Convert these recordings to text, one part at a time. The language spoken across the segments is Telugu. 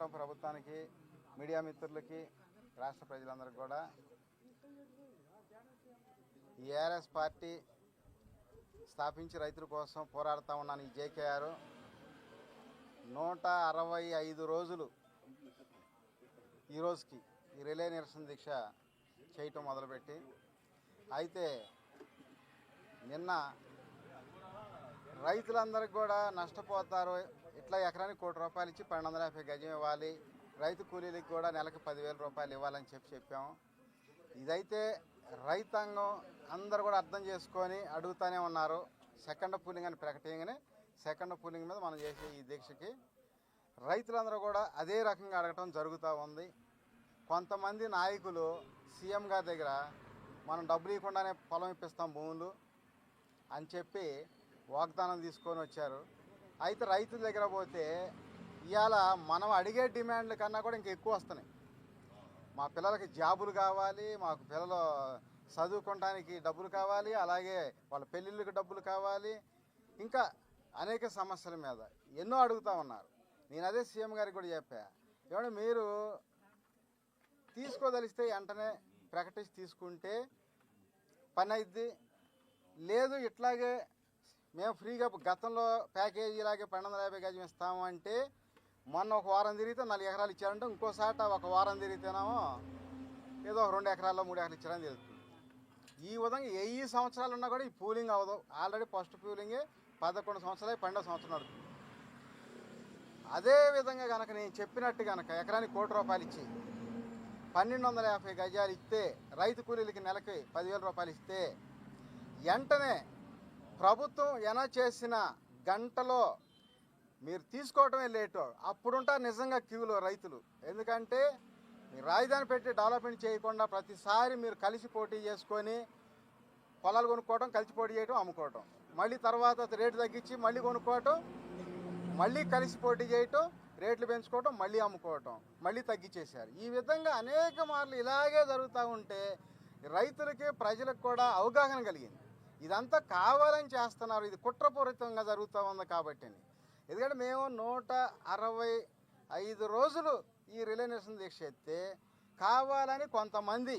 కూటమి ప్రభుత్వానికి మీడియా మిత్రులకి రాష్ట్ర ప్రజలందరికీ కూడా. ఈ ఏఆర్ఎస్ పార్టీ స్థాపించి రైతుల కోసం పోరాడుతూ ఉన్నాను ఈ జేకేఆర్. నూట అరవై ఐదు రోజులు ఈ రోజుకి ఈ రిలే నిరసన దీక్ష చేయటం మొదలుపెట్టి అయితే నిన్న రైతులందరికీ కూడా నష్టపోతారు ఇట్లా ఎకరానికి కోటి రూపాయలు ఇచ్చి పన్నెండు వందల యాభై గజం ఇవ్వాలి. రైతు కూలీలకు కూడా నెలకు పదివేల రూపాయలు ఇవ్వాలని చెప్పి చెప్పాము ఇదైతే రైతాంగం అందరు కూడా అర్థం చేసుకొని అడుగుతానే ఉన్నారు. సెకండ్ పూలింగ్ అని ప్రకటించగానే సెకండ్ పూలింగ్ మీద మనం చేసే ఈ దీక్షకి రైతులందరూ కూడా అదే రకంగా అడగటం జరుగుతూ ఉంది. కొంతమంది నాయకులు సీఎం గారి దగ్గర మనం డబ్బులు ఇవ్వకుండానే పొలం ఇప్పిస్తాం భూములు అని చెప్పి వాగ్దానం తీసుకొని వచ్చారు. అయితే రైతుల దగ్గర పోతే ఇవాళ మనం అడిగే డిమాండ్ల కన్నా కూడా ఇంకా ఎక్కువ వస్తున్నాయి. మా పిల్లలకి జాబులు కావాలి మాకు పిల్లలు చదువుకోవడానికి డబ్బులు కావాలి అలాగే వాళ్ళ పెళ్ళిళ్ళకి డబ్బులు కావాలి. ఇంకా అనేక సమస్యల మీద ఎన్నో అడుగుతూ ఉన్నారు. నేను అదే సీఎం గారికి కూడా చెప్పా ఏమంటే మీరు తీసుకోదలిస్తే వెంటనే ప్రకటించి తీసుకుంటే పని అయింది లేదు ఇట్లాగే మేము ఫ్రీగా గతంలో ప్యాకేజీ ఇలాగే పన్నెండు వందల యాభై గజం ఇస్తాము అంటే మొన్న ఒక వారం తిరిగితే నాలుగు ఎకరాలు ఇచ్చారంటే ఇంకోసాట ఒక వారం తిరిగితేనేమో ఏదో ఒక రెండు ఎకరాల్లో మూడు ఎకరాలు ఇచ్చారని తెలుస్తుంది. ఈ విధంగా వెయ్యి సంవత్సరాలు ఉన్నా కూడా ఈ పూలింగ్ అవ్వదు. ఆల్రెడీ ఫస్ట్ పూలింగే పదకొండు సంవత్సరాలు పన్నెండు సంవత్సరం నడుతుంది. అదే విధంగా కనుక నేను చెప్పినట్టు కనుక ఎకరానికి కోటి రూపాయలు ఇచ్చి పన్నెండు వందల యాభై గజాలు ఇస్తే రైతు కూలీలకి నెలకి పదివేల రూపాయలు ఇస్తే వెంటనే ప్రభుత్వం ఎన చేసిన గంటలో మీరు తీసుకోవటమే లేటు. అప్పుడుంటారు నిజంగా క్యూలో రైతులు. ఎందుకంటే మీరు రాజధాని పెట్టి డెవలప్మెంట్ చేయకుండా ప్రతిసారి మీరు కలిసి పోటీ చేసుకొని పొలాలు కొనుక్కోవడం కలిసి పోటీ చేయడం అమ్ముకోవటం. మళ్ళీ తర్వాత రేటు తగ్గించి మళ్ళీ కొనుక్కోవటం మళ్ళీ కలిసి పోటీ చేయటం రేట్లు పెంచుకోవటం మళ్ళీ అమ్ముకోవటం మళ్ళీ తగ్గించేశారు. ఈ విధంగా అనేక మార్లు ఇలాగే జరుగుతూ ఉంటే రైతులకి ప్రజలకు కూడా అవగాహన కలిగింది. ఇదంతా కావాలని చేస్తున్నారు. ఇది కుట్రపూరితంగా జరుగుతూ ఉంది కాబట్టి ఎందుకంటే మేము నూట అరవై ఐదు రోజులు ఈ రిలైనేషన్ దీక్ష ఎత్తే కావాలని కొంతమంది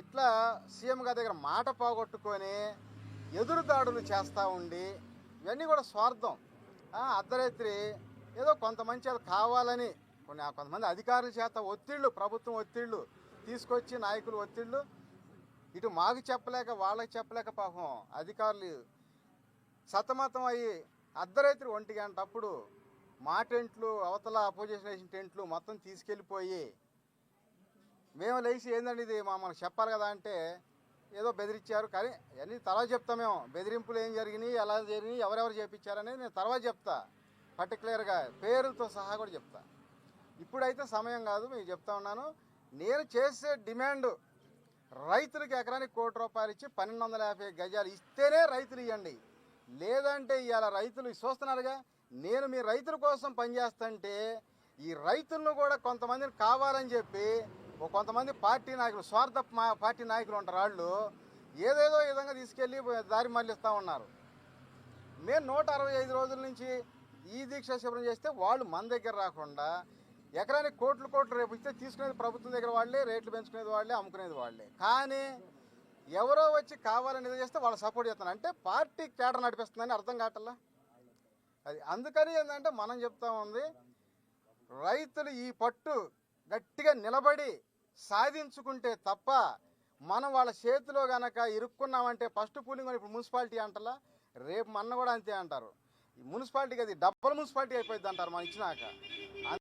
ఇట్లా సీఎం గారి దగ్గర మాట పోగొట్టుకొని ఎదురుదాడులు చేస్తూ ఉండి ఇవన్నీ కూడా స్వార్థం. అర్ధరాత్రి ఏదో కొంతమంది అది కావాలని కొన్ని కొంతమంది అధికారుల చేత ఒత్తిళ్ళు ప్రభుత్వం ఒత్తిళ్ళు తీసుకొచ్చి నాయకులు ఒత్తిళ్ళు ఇటు మాకు చెప్పలేక వాళ్ళకి చెప్పలేక పాపం అధికారులు సతమతం అయ్యి అర్ధరాత్రి ఒంటి గంట అప్పుడు మా టెంట్లు అవతల అపోజిషన్ వేసిన టెంట్లు మొత్తం తీసుకెళ్ళిపోయి మేము లేచి ఏందండి ఇది? మా మనకు చెప్పాలి కదా అంటే ఏదో బెదిరించారు. కానీ అన్నీ తర్వాత చెప్తా మేము. బెదిరింపులు ఏం జరిగినాయి ఎలా జరిగినాయి ఎవరెవరు చేపించారనేది నేను తర్వాత చెప్తా. పర్టికులర్గా పేరుతో సహా కూడా చెప్తా. ఇప్పుడైతే సమయం కాదు మీకు చెప్తా ఉన్నాను. నేను చేసే డిమాండ్ రైతులకు ఎకరానికి కోటి రూపాయలు ఇచ్చి పన్నెండు వందల యాభై గజాలు ఇస్తేనే రైతులు ఇవ్వండి లేదంటే ఇవాళ రైతులు చూస్తున్నారుగా నేను మీ రైతుల కోసం పనిచేస్తుంటే ఈ రైతులను కూడా కొంతమందిని కావాలని చెప్పి ఓ కొంతమంది పార్టీ నాయకులు స్వార్థ పార్టీ నాయకులు ఉంటారు వాళ్ళు ఏదేదో విధంగా తీసుకెళ్ళి దారి మళ్ళిస్తూ ఉన్నారు. మేము నూట అరవై ఐదు రోజుల నుంచి ఈ దీక్ష శిబిరం చేస్తే వాళ్ళు మన దగ్గర రాకుండా ఎకరానికి కోట్లు కోట్లు రేపు ఇస్తే తీసుకునేది ప్రభుత్వం దగ్గర వాళ్ళే రేట్లు పెంచుకునేది వాళ్ళే అమ్ముకునేది వాళ్ళే. కానీ ఎవరో వచ్చి కావాలని చేస్తే వాళ్ళు సపోర్ట్ చేస్తాను అంటే పార్టీ కేటర్ నడిపిస్తుందని అర్థం కావట్లా? అది అందుకని ఏంటంటే మనం చెప్తా ఉంది రైతులు ఈ పట్టు గట్టిగా నిలబడి సాధించుకుంటే తప్ప మనం వాళ్ళ చేతిలో గనక ఇరుక్కున్నామంటే ఫస్ట్ పూలింగ్ అని ఇప్పుడు మున్సిపాలిటీ అంటలా? రేపు మన కూడా అంతే అంటారు. ఈ మున్సిపాలిటీకి అది డబ్బుల మున్సిపాలిటీ అయిపోయింది అంటారు మనం ఇచ్చినాక.